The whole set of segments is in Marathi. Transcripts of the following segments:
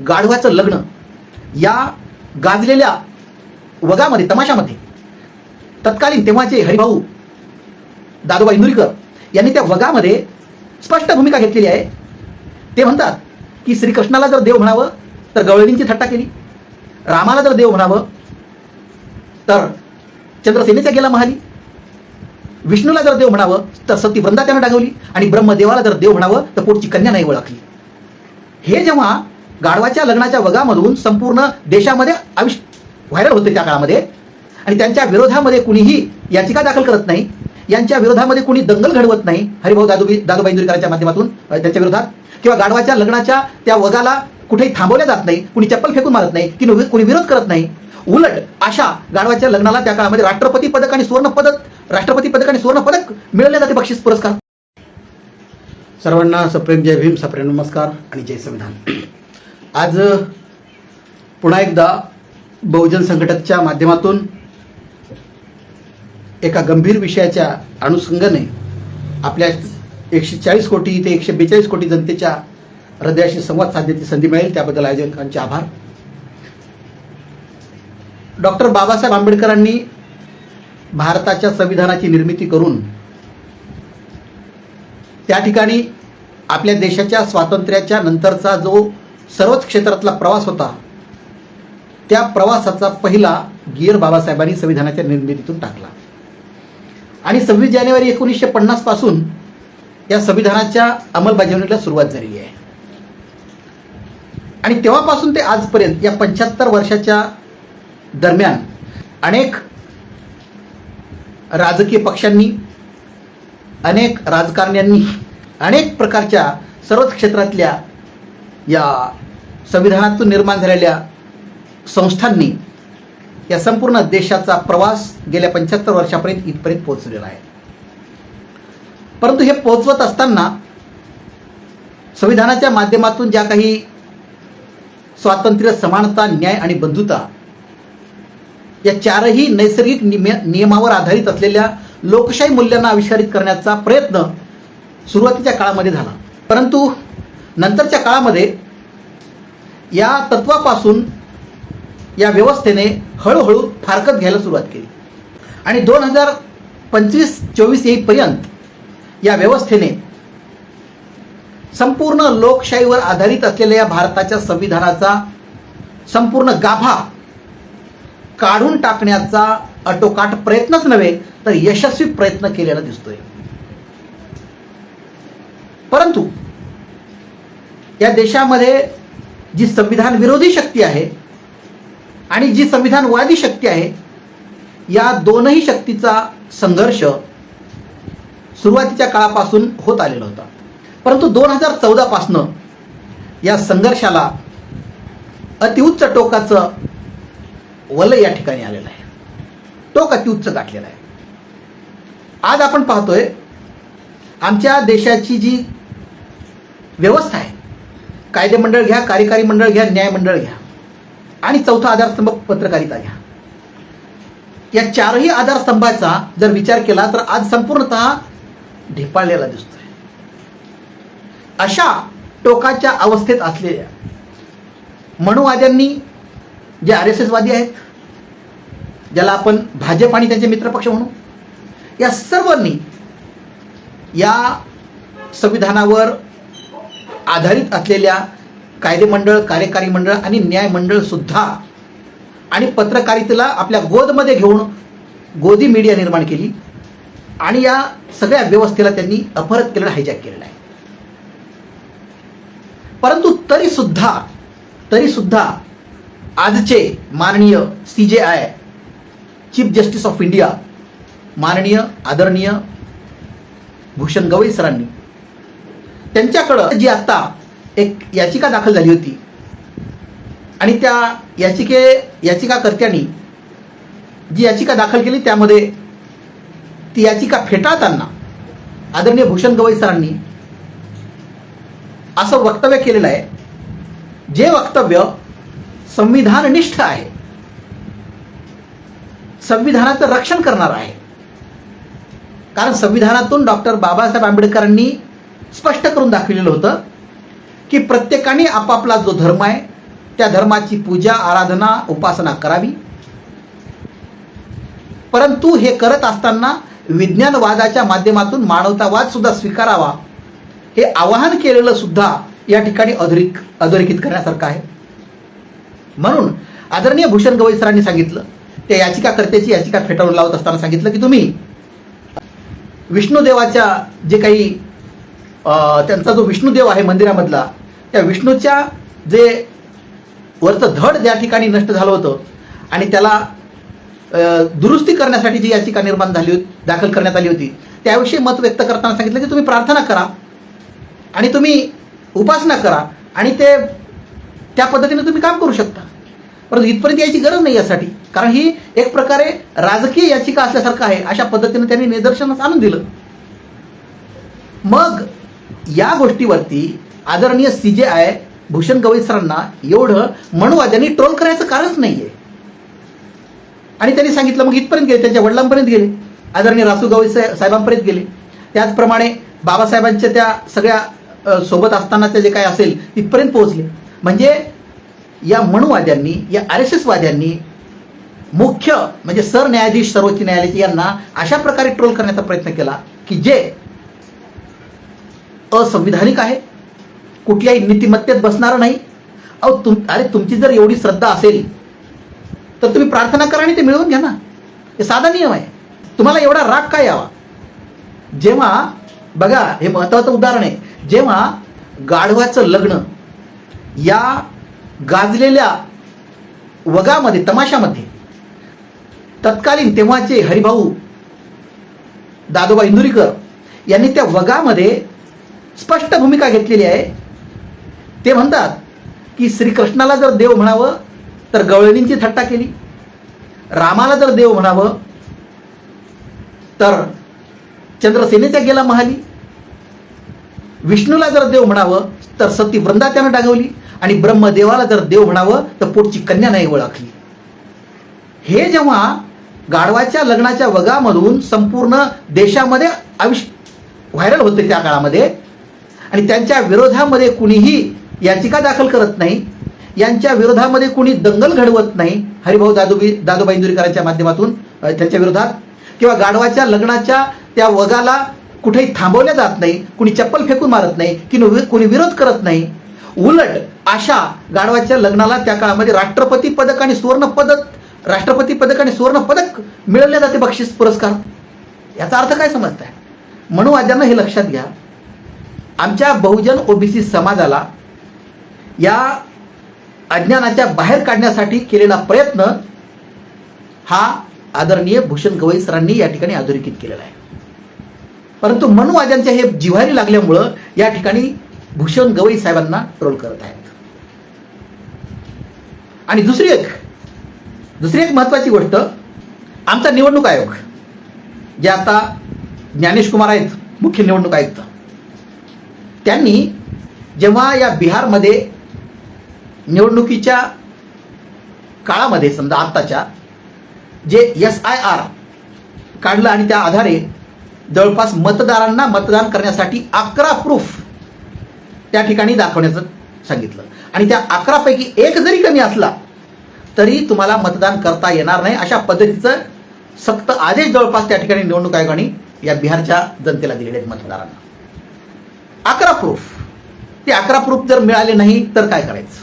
गाढवाचं लग्न या गाजलेल्या वगामध्ये तमाशामध्ये. तत्कालीन तेव्हाचे हरिभाऊ दादोबा इंदुरीकर यांनी त्या वगामध्ये स्पष्ट भूमिका घेतलेली आहे. ते म्हणतात की श्रीकृष्णाला जर देव म्हणावं तर गवळणींची थट्टा केली. रामाला जर देव म्हणावं तर चंद्रसेनेचा गेला महाली. विष्णूला जर देव म्हणावं तर सती वृंदा त्यानं डागवली. आणि ब्रह्मदेवाला जर देव म्हणावं तर पोटची कन्या नाही ओळखली. हे जेव्हा गाढवाच्या लग्नाच्या वगामधून संपूर्ण देशामध्ये आविष व्हायरल होते त्या काळामध्ये. आणि त्यांच्या विरोधामध्ये कुणीही याचिका दाखल करत नाही. यांच्या विरोधामध्ये कुणी दंगल घडवत नाही. हरिभाऊ दादोबी दादोबा इंदुरीकरांच्या माध्यमातून त्यांच्या विरोधात. किंवा गाढवाच्या लग्नाच्या त्या वगाला कुठेही थांबवल्या जात नाही. कुणी चप्पल फेकून मारत नाही. की कुणी विरोध करत नाही. उलट अशा गाढवाच्या लग्नाला त्या काळामध्ये राष्ट्रपती पदक आणि सुवर्ण पदक राष्ट्रपती पदक आणि सुवर्ण पदक मिळवले जाते बक्षीस पुरस्कार. सर्वांना सप्रेम जय भीम सप्रेम नमस्कार आणि जय संविधान. आज पुन्हा एकदा बहुजन संघटकच्या माध्यमातून एका गंभीर विषयाच्या अनुषंगाने आपल्या एकशे चाळीस कोटी ते एकशे बेचाळीस कोटी जनतेच्या हृदयाशी संवाद साधण्याची संधी मिळेल. त्याबद्दल आयोजकांचे आभार. डॉक्टर बाबासाहेब आंबेडकरांनी भारताच्या संविधानाची निर्मिती करून त्या ठिकाणी आपल्या देशाच्या स्वातंत्र्याच्या नंतरचा जो सर्वच क्षेत्रातला प्रवास होता. त्या प्रवासाचा पहिला गिअर बाबासाहेबांनी संविधानाच्या निर्मितीतून टाकला. आणि सव्वीस जानेवारी एकोणीसशे पन्नासपासून या संविधानाच्या अंमलबजावणीला सुरुवात झालेली आहे. आणि तेव्हापासून ते आजपर्यंत या पंच्याहत्तर वर्षाच्या दरम्यान अनेक राजकीय पक्षांनी अनेक राजकारण्यांनी अनेक प्रकारच्या सर्वच क्षेत्रातल्या या संविधानातून निर्माण झालेल्या संस्थांनी या संपूर्ण देशाचा प्रवास गेल्या पंच्याहत्तर वर्षापर्यंत इथपर्यंत पोहोचलेला आहे. परंतु हे पोहोचवत असताना संविधानाच्या माध्यमातून ज्या काही स्वातंत्र्य समानता न्याय आणि बंधुता या चारही नैसर्गिक नियमावर आधारित असलेल्या लोकशाही मूल्यांना आविष्कारित करण्याचा प्रयत्न सुरुवातीच्या काळामध्ये झाला. परंतु नंतरच्या काळामध्ये या तत्वापासून या व्यवस्थेने हळूहळू फारकत घ्यायला सुरुवात केली. आणि दोन हजार पंचवीस चोवीस येईपर्यंत या व्यवस्थेने संपूर्ण लोकशाहीवर आधारित असलेल्या या भारताच्या संविधानाचा संपूर्ण गाभा काढून टाकण्याचा अटोकाट प्रयत्नच नव्हे तर यशस्वी प्रयत्न केलेला दिसतोय. परंतु या देशामध्ये जी संविधान विरोधी शक्ती आहे आणि जी संविधानवादी शक्ती आहे या दोनही शक्तीचा संघर्ष सुरुवातीच्या काळापासून होत आलेला होता. परंतु दोन हजार चौदापासनं या संघर्षाला अतिउच्च टोकाचं वलय या ठिकाणी आलेलं आहे. टोक अतिउच्च गाठलेलं आहे. आज आपण पाहतोय आमच्या देशाची जी व्यवस्था आहे कायदे मंडळ घ्या कार्यकारी मंडळ घ्या न्याय मंडळ घ्या. आणि चौथा आधारस्तंभ पत्रकारिता घ्या. या चारही आधारस्तंभाचा जर विचार केला तर आज संपूर्णतः ढेपाळलेला दिसतोय. अशा टोकाच्या अवस्थेत असलेल्या मनुवाद्यांनी जे आर एस एसवादी आहेत ज्याला आपण भाजप आणि त्यांचे मित्रपक्ष म्हणू या सर्वांनी या संविधानावर आधारित असलेल्या कायदेमंडळ कार्यकारी मंडळ आणि न्याय मंडळ सुद्धा आणि पत्रकारितेला आपल्या गोदमध्ये घेऊन गोदी मीडिया निर्माण केली आणि या सगळ्या व्यवस्थेला त्यांनी अपहरत केलेलं हायजॅक केलेलं आहे परंतु तरी सुद्धा तरी सुद्धा आजचे माननीय C J I chief justice of India माननीय आदरणीय भूषण गवई सरांनी त्यांच्याकडं जी आता एक याचिका दाखल झाली होती. आणि त्या याचिके याचिकाकर्त्यांनी जी याचिका दाखल केली त्यामध्ये ती याचिका फेटाळताना आदरणीय भूषण गवई सरांनी असं वक्तव्य केलेलं आहे. जे वक्तव्य संविधाननिष्ठ आहे संविधानाचं रक्षण करणार आहे. कारण संविधानातून डॉक्टर बाबासाहेब आंबेडकरांनी स्पष्ट करून दाखवलेलं होतं की प्रत्येकाने आपापला जो धर्म आहे त्या धर्माची पूजा आराधना उपासना करावी. परंतु हे करत असताना विज्ञानवादाच्या माध्यमातून मानवतावाद सुद्धा स्वीकारावा हे आवाहन केलेलं सुद्धा या ठिकाणी अधोरेख अधोरेखित करण्यासारखं आहे. म्हणून आदरणीय भूषण गवई सरांनी सांगितलं त्या याचिकाकर्त्याची याचिका फेटाळून लावत असताना सांगितलं की तुम्ही विष्णुदेवाच्या जे काही त्यांचा जो विष्णुदेव आहे मंदिरामधला त्या विष्णूच्या जे वरचं धड ज्या ठिकाणी नष्ट झालं होतं आणि त्याला दुरुस्ती करण्यासाठी जी याचिका निर्माण झाली होती दाखल करण्यात आली होती त्याविषयी मत व्यक्त करताना सांगितलं की तुम्ही प्रार्थना करा आणि तुम्ही उपासना करा आणि ते त्या पद्धतीने तुम्ही काम करू शकता. परंतु इथपर्यंत यायची गरज नाही यासाठी. कारण ही एक प्रकारे राजकीय याचिका असल्यासारखं आहे अशा पद्धतीने त्यांनी निदर्शनास आणून दिलं. मग या गोष्टीवरती आदरणीय C J I Bhushan Gavai सरांना एवढं मनुवाद्यांनी ट्रोल करायचं कारणच नाहीये. आणि त्यांनी सांगितलं मग इथपर्यंत गेले त्यांच्या वडिलांपर्यंत गेले. आदरणीय रासू गवई साहेबांपर्यंत गेले. त्याचप्रमाणे बाबासाहेबांच्या त्या सगळ्या सोबत असतानाचे जे काय असेल तिथपर्यंत पोहोचले. म्हणजे या मनुवाद्यांनी या आर एस एस वाद्यांनी मुख्य म्हणजे सरन्यायाधीश सर्वोच्च न्यायालयाचे यांना अशा प्रकारे ट्रोल करण्याचा प्रयत्न केला की जे असंविधानिक आहे. कुठल्याही नीतिमत्तेत बसणारं नाही. अहो तुम अरे तुमची जर एवढी श्रद्धा असेल तर तुम्ही प्रार्थना करा आणि ते मिळवून घ्या ना. हे साधा नियम आहे. तुम्हाला एवढा राग काय यावा? जेव्हा बघा हे महत्वाचं उदाहरण आहे. जेव्हा गाढवाचं लग्न या गाजलेल्या वगामध्ये तमाशामध्ये तत्कालीन तेव्हाचे हरिभाऊ दादोबा इंदुरीकर यांनी त्या वगामध्ये स्पष्ट भूमिका घेतलेली आहे. ते म्हणतात की श्रीकृष्णाला जर देव म्हणावं तर गवळणींची थट्टा केली. रामाला जर देव म्हणावं तर चंद्रसेनेच्या गेला महाली. विष्णूला जर देव म्हणावं तर सती वृंदा त्यानं डागवली. आणि ब्रह्मदेवाला जर देव म्हणावं तर पोटची कन्या नाही ओळखली. हे जेव्हा गाढवाच्या लग्नाच्या वगामधून संपूर्ण देशामध्ये आविष व्हायरल होते त्या काळामध्ये आणि त्यांच्या विरोधामध्ये कुणीही याचिका दाखल करत नाही यांच्या विरोधामध्ये कुणी दंगल घडवत नाही हरिभाऊ दादोबी दादोबा इंदुरीकरांच्या माध्यमातून त्यांच्या विरोधात किंवा गाढवाच्या लग्नाच्या त्या वगाला कुठेही थांबवल्या जात नाही कुणी चप्पल फेकून मारत नाही की कुणी विरोध करत नाही उलट अशा गाढवाच्या लग्नाला त्या काळामध्ये राष्ट्रपती पदक आणि सुवर्ण पदक राष्ट्रपती पदक आणि सुवर्ण पदक मिळवले जाते बक्षीस पुरस्कार. याचा अर्थ काय समजताय? मनुवाद्यांना हे लक्षात घ्या. आमच्या बहुजन ओबीसी समाजाला या अज्ञानाच्या बाहेर काढण्यासाठी केलेला प्रयत्न हा आदरणीय भूषण गवई सरांनी या ठिकाणी अधोरेखित केलेला आहे. परंतु मनुवाद्यांच्या हे जिव्हारी लागल्यामुळं या ठिकाणी भूषण गवई साहेबांना ट्रोल करत आहेत. आणि दुसरी एक दुसरी एक महत्वाची गोष्ट आमचा निवडणूक आयोग जे आता ज्ञानेश कुमार आहेत मुख्य निवडणूक आयुक्त त्यांनी जेव्हा या बिहारमध्ये निवडणुकीच्या काळामध्ये समजा आत्ताच्या जे एस आय आर काढलं आणि त्या आधारे जवळपास मतदारांना मतदान करण्यासाठी अकरा प्रूफ त्या ठिकाणी दाखवण्याचं सांगितलं. आणि त्या अकरापैकी एक जरी कमी असला तरी तुम्हाला मतदान करता येणार नाही अशा पद्धतीचं सक्त आदेश जवळपास त्या ठिकाणी निवडणूक आयोगाने या बिहारच्या जनतेला दिलेले आहेत मतदारांना. अकरा प्रूफ ते अकरा प्रूफ जर मिळाले नाही तर काय करायचं?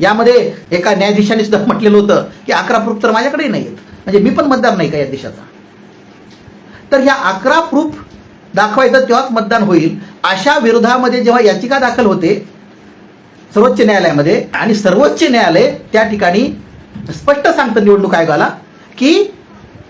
यामध्ये एका न्यायाधीशाने सुद्धा म्हटलेलं होतं की अकरा प्रूफ तर माझ्याकडे नाही आहेत म्हणजे मी पण मतदार नाही का या देशाचा? तर ह्या अकरा प्रूफ दाखवायचं तेव्हाच मतदान होईल. अशा विरोधामध्ये जेव्हा याचिका दाखल होते सर्वोच्च न्यायालयामध्ये आणि सर्वोच्च न्यायालय त्या ठिकाणी स्पष्ट सांगतं निवडणूक आयोगाला की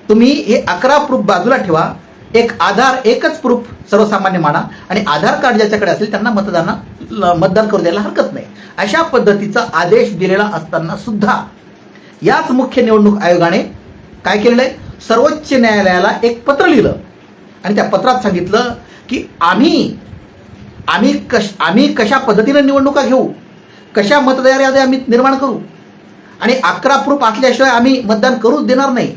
तुम्ही हे अकरा प्रूफ बाजूला ठेवा एक आधार एकच प्रूफ सर्वसामान्य माना आणि आधार कार्ड ज्याच्याकडे असेल त्यांना मतदाना मतदान करू द्यायला हरकत नाही. अशा पद्धतीचा आदेश दिलेला असताना सुद्धा याच मुख्य निवडणूक आयोगाने काय केलेलं आहे? सर्वोच्च न्यायालयाला एक पत्र लिहिलं. आणि त्या पत्रात सांगितलं की आम्ही आम्ही कश आम्ही कशा पद्धतीने निवडणुका घेऊ? कशा मतदार याद्या आम्ही निर्माण करू? आणि अकरा प्रूफ असल्याशिवाय आम्ही मतदान करूच देणार नाही.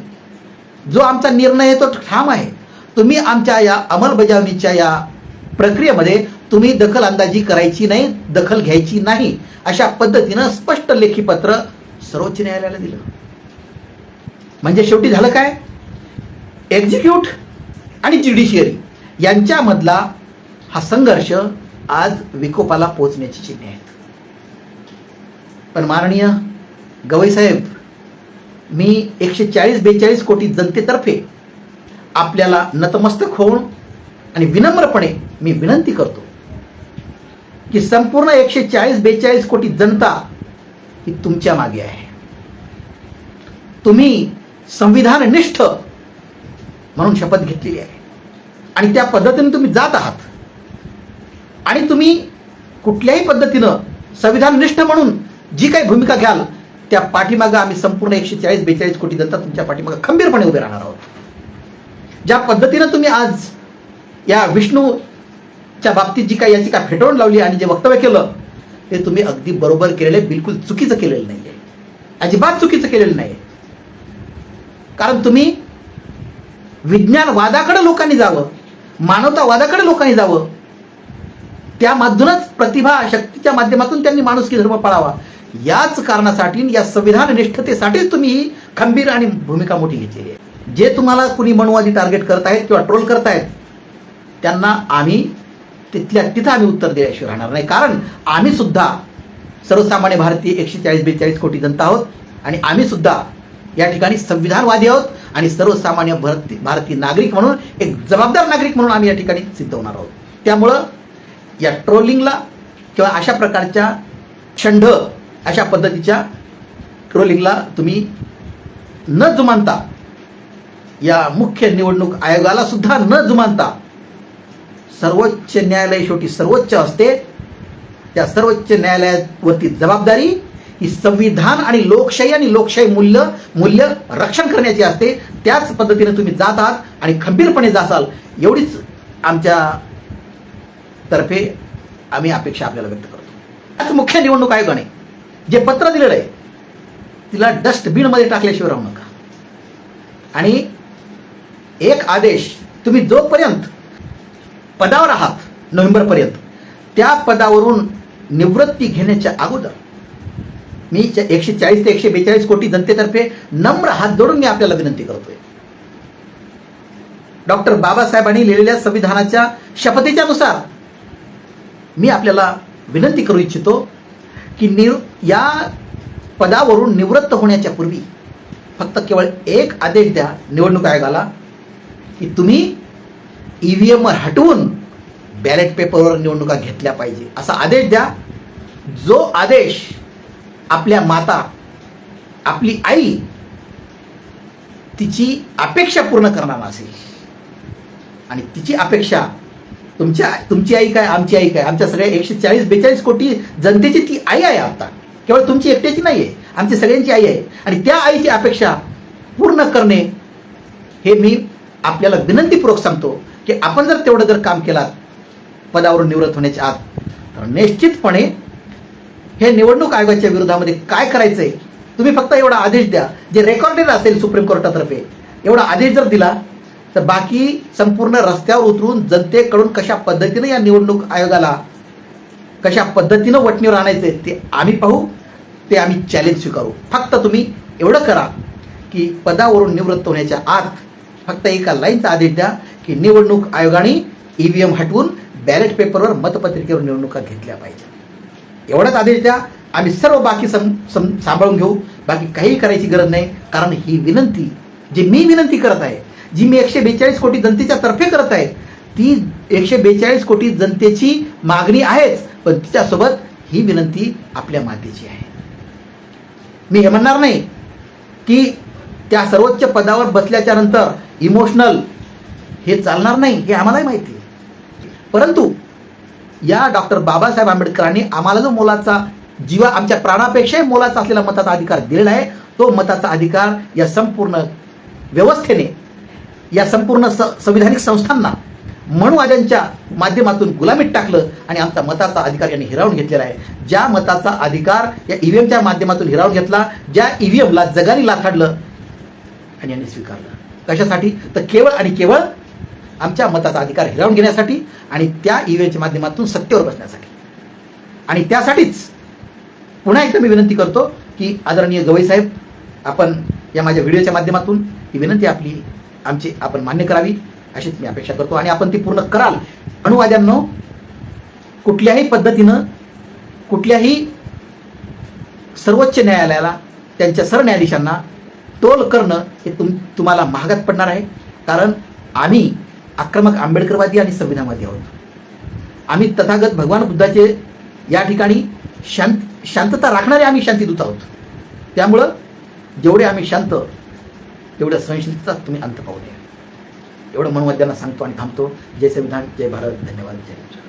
जो आमचा निर्णय आहे तो ठाम आहे. तुम्ही आमच्या या अंमलबजावणीच्या या प्रक्रियेमध्ये तुम्ही दखल अंदाजी करायची नाही दखल घ्यायची नाही अशा पद्धतीनं स्पष्ट लेखी पत्र सर्वोच्च न्यायालयाला दिलं. म्हणजे शेवटी झालं काय? एक्झिक्यूट आणि ज्युडिशियरी यांच्यामधला हा संघर्ष आज विकोपाला पोचण्याची चिन्हे आहेत. पण माननीय गवई साहेब मी एकशे चाळीस बेचाळीस कोटी जनतेतर्फे आपल्याला नतमस्तक होऊन आणि विनम्रपणे मी विनंती करतो की संपूर्ण एकशे चाळीस बेचाळीस कोटी जनता ही तुमच्या मागे आहे. तुम्ही संविधाननिष्ठ म्हणून शपथ घेतलेली आहे. आणि त्या पद्धतीने तुम्ही जात आहात. आणि तुम्ही कुठल्याही पद्धतीनं संविधाननिष्ठ म्हणून जी काही भूमिका घ्याल त्या पाठीमागं आम्ही संपूर्ण एकशे चाळीस बेचाळीस कोटी जनता तुमच्या पाठीमागं खंबीरपणे उभे राहणार आहोत. ज्या पद्धतीनं तुम्ही आज या विष्णूच्या बाबतीत जी काही याचिका फेटाळून लावली आणि जे वक्तव्य केलं ते तुम्ही अगदी बरोबर केलेलं आहे बिलकुल चुकीचं केलेलं नाही आहे अजिबात चुकीचं केलेलं नाही कारण तुम्ही विज्ञानवादाकडे लोकांनी जावं मानवतावादाकडे लोकांनी जावं त्या माध्यमातूनच प्रतिभा शक्तीच्या माध्यमातून त्यांनी माणुसकी धर्म पाळावा. याच कारणासाठी या संविधान निष्ठतेसाठीच तुम्ही ही खंबीर आणि भूमिका मोठी घेतलेली आहे. जे तुम्हाला कुणी मनवादी टार्गेट करत आहेत किंवा ट्रोल करतायत त्यांना आम्ही तिथल्या तिथं आम्ही उत्तर दिल्याशिवाय राहणार नाही. कारण आम्ही सुद्धा सर्वसामान्य भारतीय एकशे चाळीस बेचाळीस कोटी जनता आहोत आणि आम्ही सुद्धा या ठिकाणी संविधानवादी आहोत आणि सर्वसामान्य भारतीय भारतीय नागरिक म्हणून एक जबाबदार नागरिक म्हणून आम्ही या ठिकाणी सिद्ध होणार आहोत. त्यामुळं या ट्रोलिंगला किंवा अशा प्रकारच्या छंड अशा पद्धतीच्या ट्रोलिंगला तुम्ही न जुमानता या मुख्य निवडणूक आयोगाला सुद्धा न जुमानता सर्वोच्च न्यायालय शेवटी सर्वोच्च असते. त्या सर्वोच्च न्यायालयावरती जबाबदारी ही संविधान आणि लोकशाही आणि लोकशाही मूल्य मूल्य रक्षण करण्याची असते. त्याच पद्धतीने तुम्ही जात आहात आणि खंबीरपणे जासाल एवढीच आमच्या तर्फे आम्ही अपेक्षा आपल्याला व्यक्त करतो. त्याच मुख्य निवडणूक आयोगाने जे पत्र दिलेलं आहे तिला डस्टबिनमध्ये टाकल्याशिवाय राहू नका. आणि एक आदेश तुम्ही जोपर्यंत पदावर आहात नोव्हेंबरपर्यंत त्या पदावरून निवृत्ती घेण्याच्या अगोदर मी एकशे चाळीस ते एकशे बेचाळीस कोटी जनतेतर्फे नम्र हात जोडून मी आपल्याला विनंती करतोय. डॉक्टर बाबासाहेबांनी लिहिलेल्या संविधानाच्या शपथेच्या नुसार मी आपल्याला विनंती करू इच्छितो की निर या पदावरून निवृत्त होण्याच्या पूर्वी फक्त केवळ एक आदेश द्या निवडणूक आयोगाला. की तुम्ही ईव्हीएम वर हटवून बॅलेट पेपरवर निवडणुका घेतल्या पाहिजे. असा आदेश द्या. जो आदेश आपल्या माता आपली आई तिची अपेक्षा पूर्ण करणार असेल. आणि तिची अपेक्षा तुमच्या तुमची आई काय आमची आई काय? आमच्या सगळ्या एकशे चाळीस बेचाळीस कोटी जनतेची ती आई आहे आता. केवळ तुमची एकट्याची नाही आहे आमची सगळ्यांची आई आहे. आणि त्या आईची अपेक्षा पूर्ण करणे हे मी आपल्याला विनंतीपूर्वक सांगतो की आपण जर तेवढं जर काम केलात पदावरून निवृत्त होण्याच्या आत तर निश्चितपणे हे निवडणूक आयोगाच्या विरोधामध्ये काय करायचंय तुम्ही फक्त एवढा आदेश द्या. जे रेकॉर्डेड असेल सुप्रीम कोर्टातर्फे एवढा आदेश जर दिला तर बाकी संपूर्ण रस्त्यावर उतरून जनतेकडून कशा पद्धतीनं या निवडणूक आयोगाला कशा पद्धतीनं वटणीवर आणायचे ते आम्ही पाहू ते आम्ही चॅलेंज स्वीकारू. फक्त तुम्ही एवढं करा की पदावरून निवृत्त होण्याच्या आत फक्त एका लाईनचा आदेश द्या की निवडणूक आयोगाने ईव्हीएम हटवून बॅलेट पेपरवर मतपत्रिकेवर निवडणुका घेतल्या पाहिजे एवढाच आदेश द्या. आम्ही सर्व बाकी सम, सम सांभाळून घेऊ. बाकी काही करायची गरज नाही. कारण ही विनंती जी मी विनंती करत आहे जी मी एकशे बेचाळीस कोटी जनतेच्या तर्फे करत आहे ती एकशे बेचाळीस कोटी जनतेची मागणी आहेच. पण तिच्यासोबत ही विनंती आपल्या मातेची आहे. मी हे म्हणणार नाही की त्या सर्वोच्च पदावर बसल्याच्या नंतर इमोशनल हे चालणार नाही हे आम्हालाही माहिती आहे. परंतु या डॉक्टर बाबासाहेब आंबेडकरांनी आम्हाला जो मोलाचा जीवा आमच्या प्राणापेक्षाही मोलाचा असलेला मताचा अधिकार दिलेला आहे तो मताचा अधिकार या संपूर्ण व्यवस्थेने या संपूर्ण स संविधानिक संस्थांना मनुवाद्यांच्या माध्यमातून गुलामीत टाकलं आणि आमचा मताचा अधिकार यांनी हिरावून घेतलेला आहे. ज्या मताचा अधिकार या ईव्हीएमच्या माध्यमातून हिरावून घेतला ज्या ईव्हीएमला जगाने लाथाडलं आणि यांनी स्वीकारलं. कशासाठी? तर केवळ आणि केवळ आमच्या मताचा अधिकार हिरावून घेण्यासाठी आणि त्या ईव्हीएमच्या माध्यमातून सत्तेवर बसण्यासाठी. आणि त्यासाठीच पुन्हा एकदा मी विनंती करतो की आदरणीय गवई साहेब आपण या माझ्या व्हिडिओच्या माध्यमातून ही विनंती आपली आमची आपण मान्य करावी अशीच मी अपेक्षा करतो. आणि आपण ती पूर्ण कराल. अनुवाद्यांनो कुठल्याही पद्धतीनं कुठल्याही सर्वोच्च न्यायालयाला त्यांच्या सरन्यायाधीशांना तोल करणं हे तुम तुम्हाला महागात पडणार आहे. कारण आम्ही आक्रमक आंबेडकरवादी आणि संविधानवादी आहोत. आम्ही तथागत भगवान बुद्धाचे या ठिकाणी शांत शांतता राखणारे आम्ही शांतीदूत आहोत. त्यामुळं जेवढे आम्ही शांत तेवढ्या सहनशीलतेचा तुम्ही अंत पाहू द्या एवढं मनोवाद्यांना सांगतो आणि थांबतो. जय संविधान जय भारत धन्यवाद जय